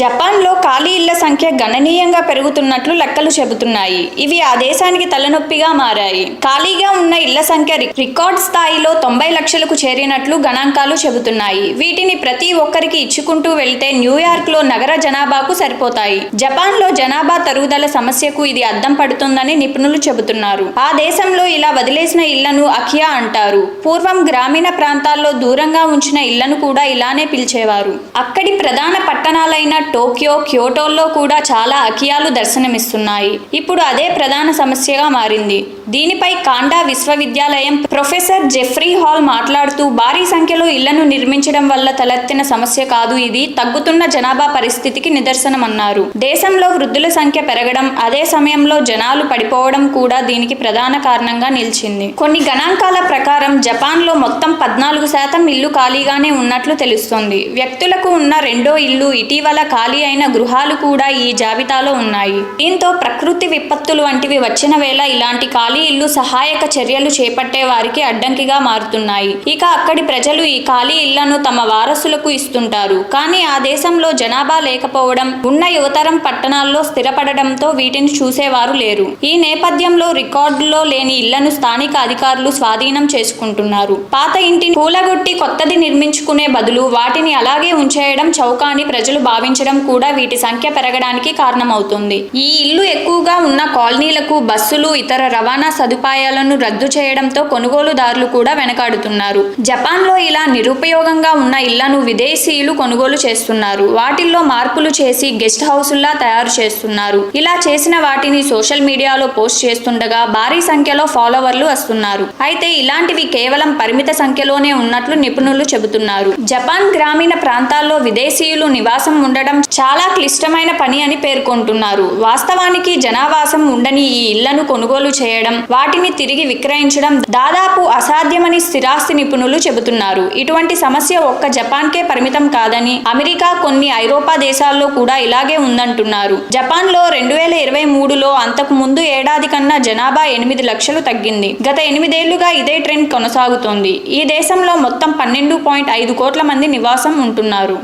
జపాన్లో ఖాళీ ఇళ్ళ సంఖ్య గణనీయంగా పెరుగుతున్నట్లు లెక్కలు చెబుతున్నాయి. ఇవి ఆ దేశానికి తలనొప్పిగా మారాయి. ఖాళీగా ఉన్న ఇళ్ళ సంఖ్య రికార్డ్ స్థాయిలో తొంభై లక్షలకు చేరినట్లు గణాంకాలు చెబుతున్నాయి. వీటిని ప్రతి ఒక్కరికి ఇచ్చుకుంటూ వెళ్తే న్యూయార్క్లో నగర జనాభాకు సరిపోతాయి. జపాన్లో జనాభా తరుగుదల సమస్యకు ఇది అద్దం పడుతుందని నిపుణులు చెబుతున్నారు. ఆ దేశంలో ఇలా వదిలేసిన ఇళ్ళను అఖియా అంటారు. పూర్వం గ్రామీణ ప్రాంతాల్లో దూరంగా ఉంచిన ఇళ్ళను కూడా ఇలానే పిలిచేవారు. అక్కడి ప్రధాన పట్టణాలైన టోక్యో క్యోటోల్లో కూడా చాలా అకియాలు దర్శనమిస్తున్నాయి. ఇప్పుడు అదే ప్రధాన సమస్యగా మారింది. దీనిపై కాండా విశ్వవిద్యాలయం ప్రొఫెసర్ జెఫ్రీ హాల్ మాట్లాడుతూ భారీ సంఖ్యలో ఇళ్ళను నిర్మించడం వల్ల తలెత్తిన సమస్య కాదు ఇది తగ్గుతున్న జనాభా పరిస్థితికి నిదర్శనమన్నారు. దేశంలో వృద్ధుల సంఖ్య పెరగడం అదే సమయంలో జనాలు పడిపోవడం కూడా దీనికి ప్రధాన కారణంగా నిలిచింది. కొన్ని గణాంకాల ప్రకారం జపాన్లో మొత్తం పద్నాలుగు శాతం ఇల్లు ఖాళీగానే ఉన్నట్లు తెలుస్తోంది. వ్యక్తులకు ఉన్న రెండో ఇల్లు ఇటీవల ఖాళీ అయిన గృహాలు కూడా ఈ జాబితాలో ఉన్నాయి. దీంతో ప్రకృతి విపత్తులు వంటివి వచ్చిన వేళ ఇలాంటి ఖాళీ ఇల్లు సహాయక చర్యలు చేపట్టే వారికి అడ్డంకిగా మారుతున్నాయి. ఇక అక్కడి ప్రజలు ఈ ఖాళీ ఇళ్ళను తమ వారసులకు ఇస్తుంటారు. కానీ ఆ దేశంలో జనాభా లేకపోవడం ఉన్న యువతరం పట్టణాల్లో స్థిరపడడంతో వీటిని చూసేవారు లేరు. ఈ నేపథ్యంలో రికార్డులో లేని ఇళ్ళను స్థానిక అధికారులు స్వాధీనం చేసుకుంటున్నారు. పాత ఇంటిని కూలగొట్టి కొత్తది నిర్మించుకునే బదులు వాటిని అలాగే ఉంచేయడం చౌకాని ప్రజలు ఉంచడం కూడా వీటి సంఖ్య పెరగడానికి కారణమవుతుంది. ఈ ఇల్లు ఎక్కువగా ఉన్న కాలనీలకు బస్సులు ఇతర రవాణా సదుపాయాలను రద్దు చేయడంతో కొనుగోలుదారులు కూడా వెనకాడుతున్నారు. జపాన్లో ఇలా నిరుపయోగంగా ఉన్న ఇళ్ళను విదేశీయులు కొనుగోలు చేస్తున్నారు. వాటిల్లో మార్పులు చేసి గెస్ట్ హౌసుల్లా తయారు చేస్తున్నారు. ఇలా చేసిన వాటిని సోషల్ మీడియాలో పోస్ట్ చేస్తుండగా భారీ సంఖ్యలో ఫాలోవర్లు వస్తున్నారు. అయితే ఇలాంటివి కేవలం పరిమిత సంఖ్యలోనే ఉన్నట్లు నిపుణులు చెబుతున్నారు. జపాన్ గ్రామీణ ప్రాంతాల్లో విదేశీయులు నివాసం ఉండడం చాలా క్లిష్టమైన పని అని పేర్కొంటున్నారు. వాస్తవానికి జనావాసం ఉండని ఈ ఇళ్ళను కొనుగోలు చేయడం వాటిని తిరిగి విక్రయించడం దాదాపు అసాధ్యమని స్థిరాస్తి నిపుణులు చెబుతున్నారు. ఇటువంటి సమస్య ఒక్క జపాన్కే పరిమితం కాదని అమెరికా కొన్ని ఐరోపా దేశాల్లో కూడా ఇలాగే ఉందంటున్నారు. జపాన్లో రెండు వేల ఇరవై మూడులో అంతకు ముందు ఏడాది కన్నా జనాభా ఎనిమిది లక్షలు తగ్గింది. గత ఎనిమిదేళ్ళుగా ఇదే ట్రెండ్ కొనసాగుతోంది. ఈ దేశంలో మొత్తం పన్నెండు పాయింట్ ఐదు కోట్ల మంది నివాసం ఉంటున్నారు.